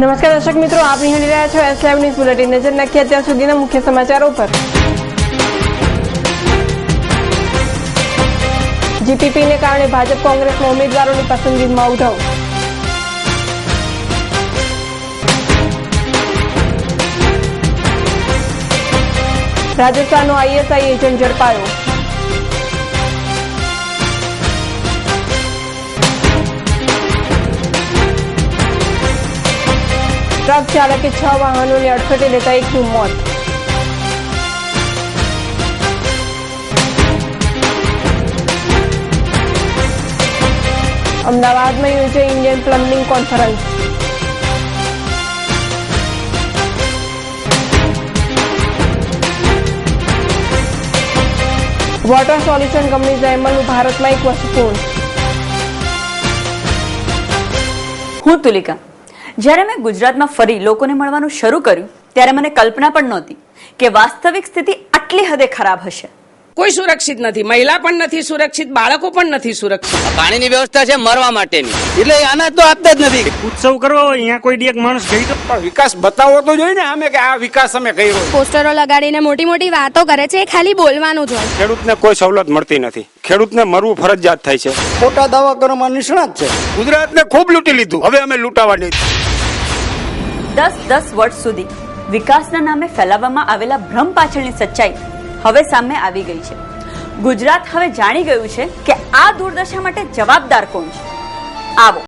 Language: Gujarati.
દર્શક મિત્રો, આપ નિહાળી રહ્યા છો એસ લાઈવ ન્યૂઝ બુલેટિન નજર નાખીએ અત્યાર સુધીના મુખ્ય સમાચારો પર. જીપીપીને કારણે ભાજપ કોંગ્રેસના ઉમેદવારોની પસંદગીમાં ઉઠાવ રાજસ્થાનનો આઈએસઆઈ એજન્ટ ઝડપાયો. ટ્રક ચાલકે છ વાહનોને અડફેટે લેતા એકનું મોત. અમદાવાદમાં યોજાઈ Indian plumbing conference. Water solution company ઝેમલનું ભારતમાં એક વર્ષ પૂર્ણ હું તુલિકા. જ્યારે મેં ગુજરાતમાં ફરી લોકોને મળવાનું શરૂ કર્યું ત્યારે મને કલ્પના પણ નહોતી કે વાસ્તવિક સ્થિતિ આટલી હદે ખરાબ હશે. કોઈ સુરક્ષિત નથી. મહિલા પણ નથી સુરક્ષિત બાળકો પણ નથી સુરક્ષિત. પાણીની વ્યવસ્થા છે મરવા માટેની. એટલે આના તો આપતા જ નથી. ઉત્સવ કરવો હોય અહીંયા કોઈ એક માણસ ગઈ તો પણ વિકાસ બતાવવો તો જોઈએ ને અમે કે આ વિકાસ અમે કર્યો પોસ્ટરો લગાડીને મોટી મોટી વાતો કરે છે એ ખાલી બોલવાનું જ હોય. ખેડૂતને કોઈ સવલત મળતી નથી. ખેડૂતને મરવું ફરજિયાત થાય છે. ખોટા દાવા કરવામાં નિષ્ણાત છે. ગુજરાતને ખૂબ લૂંટી લીધું. હવે અમે લૂંટાવાની દસ દસ વર્ષ સુધી વિકાસના નામે ફેલાવવામાં આવેલા ભ્રમ પાછળની સચ્ચાઈ હવે સામે આવી ગઈ છે. ગુજરાત હવે જાણી ગયું છે કે આ દુર્દશા માટે જવાબદાર કોણ છે? આવો.